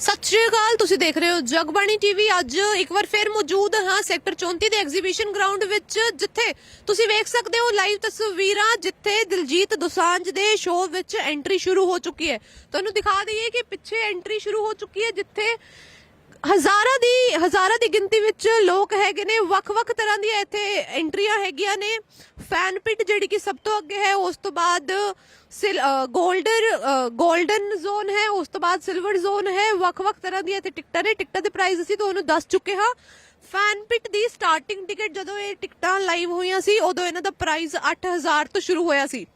ਸਤਿ ਸ਼੍ਰੀ ਅਕਾਲ, ਤੁਸੀਂ ਦੇਖ ਰਹੇ ਹੋ ਜਗਬਾਣੀ ਟੀਵੀ ਅੱਜ ਇੱਕ ਵਾਰ ਫਿਰ ਮੌਜੂਦ ਹਾਂ ਸੈਕਟਰ 34 ਦੇ ਐਗਜ਼ੀਬਿਸ਼ਨ ਗਰਾਊਂਡ ਵਿੱਚ, ਜਿੱਥੇ ਤੁਸੀਂ ਵੇਖ ਸਕਦੇ ਹੋ ਲਾਈਵ ਤਸਵੀਰਾਂ, ਜਿੱਥੇ ਦਿਲਜੀਤ ਦੋਸਾਂਝ ਦੇ ਸ਼ੋਅ ਵਿੱਚ ਐਂਟਰੀ ਸ਼ੁਰੂ ਹੋ ਚੁੱਕੀ ਹੈ। ਤੁਹਾਨੂੰ ਦਿਖਾ ਦਈਏ ਕਿ ਪਿੱਛੇ ਐਂਟਰੀ ਸ਼ੁਰੂ ਹੋ ਚੁੱਕੀ ਹੈ, ਜਿੱਥੇ ਹਜ਼ਾਰਾਂ ਦੀ ਹਜ਼ਾਰਾਂ ਦੀ ਗਿਣਤੀ ਵਿੱਚ ਲੋਕ ਹੈਗੇ ਨੇ, ਵੱਖ-ਵੱਖ ਤਰ੍ਹਾਂ ਦੀਆਂ ਇੱਥੇ ਐਂਟਰੀਆਂ ਹੈਗੀਆਂ ਨੇ। ਫੈਨ ਪਿਟ ਜਿਹੜੀ ਕਿ ਸਭ ਤੋਂ ਅੱਗੇ ਹੈ, ਉਸ ਤੋਂ ਬਾਅਦ ਗੋਲਡਨ ਗੋਲਡਨ ਜ਼ੋਨ ਹੈ, ਉਸ ਤੋਂ ਬਾਅਦ ਸਿਲਵਰ ਜ਼ੋਨ ਹੈ। ਵੱਖ-ਵੱਖ ਤਰ੍ਹਾਂ ਦੀਆਂ ਇੱਥੇ ਟਿਕਟਾਂ ਨੇ। ਟਿਕਟਾਂ ਦੇ ਪ੍ਰਾਈਸ ਅਸੀਂ ਤੁਹਾਨੂੰ ਦੱਸ ਚੁੱਕੇ ਹਾਂ। ਫੈਨ ਪਿਟ ਦੀ ਸਟਾਰਟਿੰਗ ਟਿਕਟ ਜਦੋਂ ਇਹ ਟਿਕਟਾਂ ਲਾਈਵ ਹੋਈਆਂ ਸੀ, ਉਦੋਂ ਇਹਨਾਂ ਦਾ ਪ੍ਰਾਈਸ 8000 ਤੋਂ ਸ਼ੁਰੂ ਹੋਇਆ ਸੀ।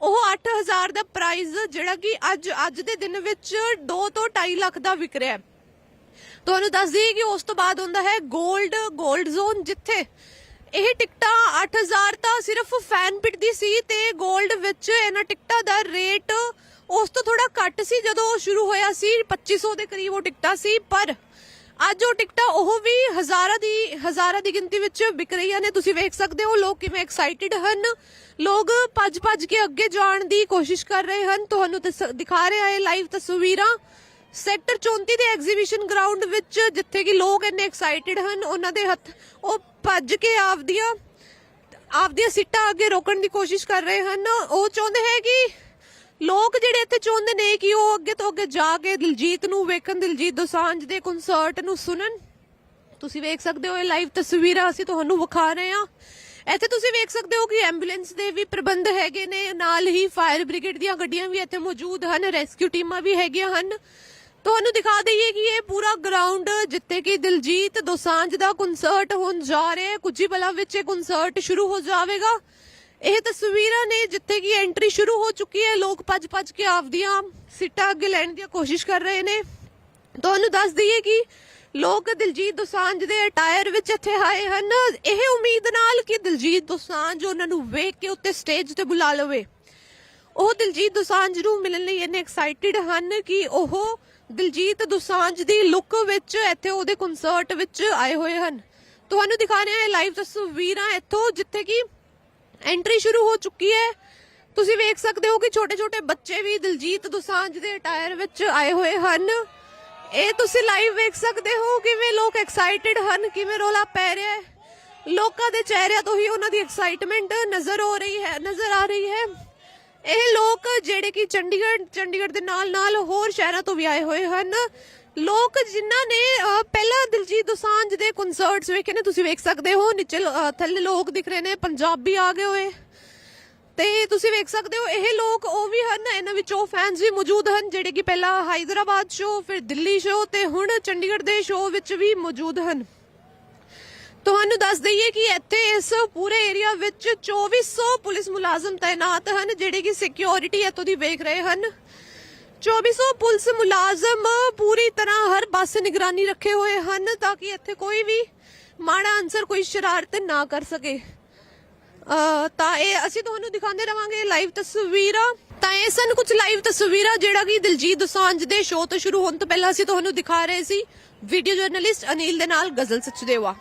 ਉਹ 8000 ਦਾ ਪ੍ਰਾਈਸ ਜਿਹੜਾ ਕਿ ਅੱਜ ਅੱਜ ਦੇ ਦਿਨ ਵਿੱਚ 2 ਤੋਂ 2.5 ਲੱਖ ਦਾ ਵਿਕ ਰਿਹਾ ਹੈ। ਤੁਹਾਨੂੰ ਦੱਸ ਦਈਏ ਕਿ ਉਸ ਤੋਂ ਬਾਅਦ ਹੁੰਦਾ ਹੈ 골ਡ 골ਡ ਜ਼ੋਨ ਜਿੱਥੇ ਇਹ ਟਿਕਟਾਂ 8000 ਤਾਂ ਸਿਰਫ ਫੈਨ ਪਿਟ ਦੀ ਸੀ ਤੇ 골ਡ ਵਿੱਚ ਇਹਨਾਂ ਟਿਕਟਾਂ ਦਾ ਰੇਟ ਉਸ ਤੋਂ ਥੋੜਾ ਘੱਟ ਸੀ ਜਦੋਂ ਸ਼ੁਰੂ ਹੋਇਆ ਸੀ 2500 ਦੇ ਕਰੀਬ ਉਹ ਟਿਕਟਾਂ ਸੀ, ਪਰ ਅੱਜ ਉਹ ਟਿਕਟਾਂ ਉਹ ਵੀ ਹਜ਼ਾਰਾਂ ਦੀ ਹਜ਼ਾਰਾਂ ਦੀ ਗਿਣਤੀ ਵਿੱਚ ਵਿਕ ਰਹੀਆਂ ਨੇ। ਤੁਸੀਂ ਵੇਖ ਸਕਦੇ ਹੋ, ਲੋਕ ਕਿਵੇਂ ਐਕਸਾਈਟਿਡ ਹਨ। ਲੋਕ ਭੱਜ ਭੱਜ ਕੇ ਅੱਗੇ ਜਾਣ ਦੀ ਕੋਸ਼ਿਸ਼ ਕਰ ਰਹੇ ਹਨ। ਤੁਹਾਨੂੰ ਦਿਖਾ ਰਹੇ ਆਏ ਲਾਈਵ ਤਸਵੀਰਾਂ। ਸੈਕਟਰ 34 ਦੇ ਐਗਜ਼ੀਬਿਸ਼ਨ ਗਰਾਊਂਡ ਵਿੱਚ ਜਿੱਥੇ ਕਿ ਲੋਕ ਇੰਨੇ ਐਕਸਾਈਟਿਡ ਹਨ, ਉਹਨਾਂ ਦੇ ਹੱਥ ਉਹ ਭੱਜ ਕੇ ਆਪਦੀਆਂ ਆਪਦੀਆਂ ਸੀਟਾਂ ਅੱਗੇ ਰੋਕਣ ਦੀ ਕੋਸ਼ਿਸ਼ ਕਰ ਰਹੇ ਹਨ। ਉਹ ਚਾਹੁੰਦੇ ਹੈ ਕਿ ਲੋਕ ਜਿਹੜੇ ਇੱਥੇ ਚਾਹੁੰਦੇ ਨੇ ਕਿ ਉਹ ਅੱਗੇ ਤੋਂ ਅੱਗੇ ਜਾ ਕੇ ਦਿਲਜੀਤ ਨੂੰ ਵੇਖਣ, ਦਿਲਜੀਤ ਦੋਸਾਂਝ ਦੇ ਕਨਸਰਟ ਨੂੰ ਸੁਣਨ। ਤੁਸੀਂ ਵੇਖ ਸਕਦੇ ਹੋ ਇਹ ਲਾਈਵ ਤਸਵੀਰਾਂ ਅਸੀਂ ਤੁਹਾਨੂੰ ਵਿਖਾ ਰਹੇ ਹਾਂ। ਇੱਥੇ ਤੁਸੀਂ ਵੇਖ ਸਕਦੇ ਹੋ ਕਿ ਐਂਬੂਲੈਂਸ ਦੇ ਵੀ ਪ੍ਰਬੰਧ ਹੈਗੇ ਨੇ। ਨਾਲ ਹੀ ਫਾਇਰ ਬ੍ਰਿਗੇਡ ਦੀਆਂ ਗੱਡੀਆਂ ਵੀ ਇੱਥੇ ਮੌਜੂਦ ਹਨ। ਰੈਸਕਿਊ ਟੀਮਾਂ ਵੀ ਹੈਗੀਆਂ ਹਨ। ਤੁਹਾਨੂੰ ਦਿਖਾ ਦਈਏ ਕਿ ਇਹ ਪੂਰਾ ਗਰਾਊਂਡ ਜਿੱਥੇ ਕਿ ਦਿਲਜੀਤ ਦੋਸਾਂਝ ਦਾ ਕਨਸਰਟ ਹੋਣ ਜਾ ਰਿਹਾ ਹੈ। ਕੁਝ ਹੀ ਪਲਾਂ ਵਿੱਚ ਇਹ ਕਨਸਰਟ ਸ਼ੁਰੂ ਹੋ ਜਾਵੇਗਾ। ਇਹ ਤਸਵੀਰਾਂ ਨੇ ਜਿੱਥੇ ਕਿ ਐਂਟਰੀ ਸ਼ੁਰੂ ਹੋ ਚੁੱਕੀ ਹੈ। ਲੋਕ ਭੱਜ-ਭੱਜ ਕੇ ਆਪਦੀਆਂ ਸੀਟਾਂ ਅੱਗੇ ਲੈਣ ਦੀ ਕੋਸ਼ਿਸ਼ ਕਰ ਰਹੇ ਨੇ। ਤੁਹਾਨੂੰ ਦੱਸ ਦਈਏ ਕਿ ਲੋਕ ਦਿਲਜੀਤ ਦੋਸਾਂਝ ਦੇ ਅਟਾਇਰ ਵਿੱਚ ਇੱਥੇ ਆਏ ਹਨ। ਇਹ ਉਮੀਦ ਨਾਲ ਕਿ ਦਿਲਜੀਤ ਦੋਸਾਂਝ ਉਹਨਾਂ ਨੂੰ ਵੇਖ ਕੇ ਉੱਤੇ ਸਟੇਜ ਤੇ ਬੁਲਾ ਲਵੇ। ਉਹ ਦਿਲਜੀਤ ਦੋਸਾਂਝ ਨੂੰ ਮਿਲਣ ਲਈ ਇੰਨੇ ਐਕਸਾਈਟਿਡ ਹਨ ਕਿ ਉਹ ਦਿਲਜੀਤ ਦੋਸਾਂਝ ਦੀ ਲੁੱਕ ਵਿੱਚ ਇੱਥੇ ਉਹਦੇ ਕਨਸਰਟ ਵਿੱਚ ਆਏ ਹੋਏ ਹਨ। ਤੁਹਾਨੂੰ ਦਿਖਾ ਰਹੇ ਹਾਂ ਲਾਈਵ ਤਸਵੀਰਾਂ ਇੱਥੋਂ, ਜਿੱਥੇ ਕਿ ਐਂਟਰੀ ਸ਼ੁਰੂ ਹੋ ਚੁੱਕੀ ਹੈ। ਤੁਸੀਂ ਵੇਖ ਸਕਦੇ ਹੋ ਕਿ ਛੋਟੇ-ਛੋਟੇ ਬੱਚੇ ਵੀ ਦਿਲਜੀਤ ਦੋਸਾਂਝ ਦੇ ਅਟਾਇਰ ਵਿੱਚ ਆਏ ਹੋਏ ਹਨ। ਇਹ ਤੁਸੀਂ ਲਾਈਵ ਵੇਖ ਸਕਦੇ ਹੋ, ਕਿਵੇਂ ਲੋਕ ਐਕਸਾਈਟਿਡ ਹਨ, ਕਿਵੇਂ ਰੋਲਾ ਪੈ ਰਿਹਾ ਹੈ। ਲੋਕਾਂ ਦੇ ਚਿਹਰਿਆਂ ਤੋਂ ਹੀ ਉਹਨਾਂ ਦੀ ਐਕਸਾਈਟਮੈਂਟ ਨਜ਼ਰ ਹੋ ਰਹੀ ਹੈ, ਨਜ਼ਰ ਆ ਰਹੀ ਹੈ। ਇਹ ਲੋਕ ਜਿਹੜੇ ਕਿ ਚੰਡੀਗੜ੍ਹ ਚੰਡੀਗੜ੍ਹ ਦੇ ਨਾਲ ਨਾਲ ਹੋਰ ਸ਼ਹਿਰਾਂ ਤੋਂ ਵੀ ਆਏ ਹੋਏ ਹਨ। ਲੋਕ ਜਿਨ੍ਹਾਂ ਨੇ ਪਹਿਲਾਂ ਦਿਲਜੀਤ ਦੋਸਾਂਝ ਦੇ ਕਨਸਰਟਸ ਵੇਖੇ ਨੇ, ਤੁਸੀਂ ਵੇਖ ਸਕਦੇ ਹੋ ਨੀਚੇ ਥੱਲੇ ਲੋਕ ਦਿਖ ਰਹੇ ਨੇ, ਪੰਜਾਬੀ ਆ ਗਏ ਹੋਏ। ਤੇ ਤੁਸੀਂ ਵੇਖ ਸਕਦੇ ਹੋ, ਇਹ ਲੋਕ ਉਹ ਵੀ ਹਨ, ਇਹਨਾਂ ਵਿੱਚ ਉਹ ਫੈਨਸ ਵੀ ਮੌਜੂਦ ਹਨ, ਜਿਹੜੇ ਕਿ ਪਹਿਲਾਂ ਹਾਈਦਰਾਬਾਦ ਸ਼ੋਅ ਫਿਰ ਦਿੱਲੀ ਸ਼ੋਅ ਤੇ ਹੁਣ ਚੰਡੀਗੜ੍ਹ ਦੇ ਸ਼ੋਅ ਵਿੱਚ ਵੀ ਮੌਜੂਦ ਹਨ। ਤੁਹਾਨੂੰ ਦੱਸ ਦਈਏ ਕਿ ਇੱਥੇ ਇਸ ਪੂਰੇ ਏਰੀਆ ਵਿੱਚ 2400 ਪੁਲਿਸ ਮੁਲਾਜ਼ਮ ਤਾਇਨਾਤ ਹਨ, ਜਿਹੜੇ ਕਿ ਸਿਕਿਉਰਿਟੀ ਇੱਥੋਂ ਦੀ ਵੇਖ ਰਹੇ ਹਨ। 2400 ਪੁਲਿਸ ਮੁਲਾਜ਼ਮ ਪੂਰੀ ਤਰ੍ਹਾਂ ਹਰ ਪਾਸੇ ਨਿਗਰਾਨੀ ਰੱਖੇ ਹੋਏ ਹਨ ਤਾਂ ਕਿ ਇੱਥੇ ਕੋਈ ਵੀ ਮਾੜਾ ਅਨਸਰ, ਕੋਈ ਸ਼ਰਾਰਤ ਨਾ ਕਰ ਸਕੇ। ਤਾਂ ਇਹ ਅਸੀਂ ਤੁਹਾਨੂੰ ਦਿਖਾਉਂਦੇ ਰਵਾਂਗੇ ਲਾਈਵ ਤਸਵੀਰਾਂ। ਤਾਂ ਇਹ ਸਨ ਕੁਝ ਲਾਈਵ ਤਸਵੀਰਾਂ ਜਿਹੜਾ ਕਿ ਦਿਲਜੀਤ ਦੋਸਾਂਝ ਦੇ ਸ਼ੋਅ ਤੋਂ ਸ਼ੁਰੂ ਹੋਣ ਤੋਂ ਪਹਿਲਾਂ ਅਸੀਂ ਤੁਹਾਨੂੰ ਦਿਖਾ ਰਹੇ ਸੀ। ਵੀਡੀਓ ਜਰਨਲਿਸਟ ਅਨਿਲ ਦੇ ਨਾਲ ਗਜ਼ਲ ਸਚਦੇਵਾ।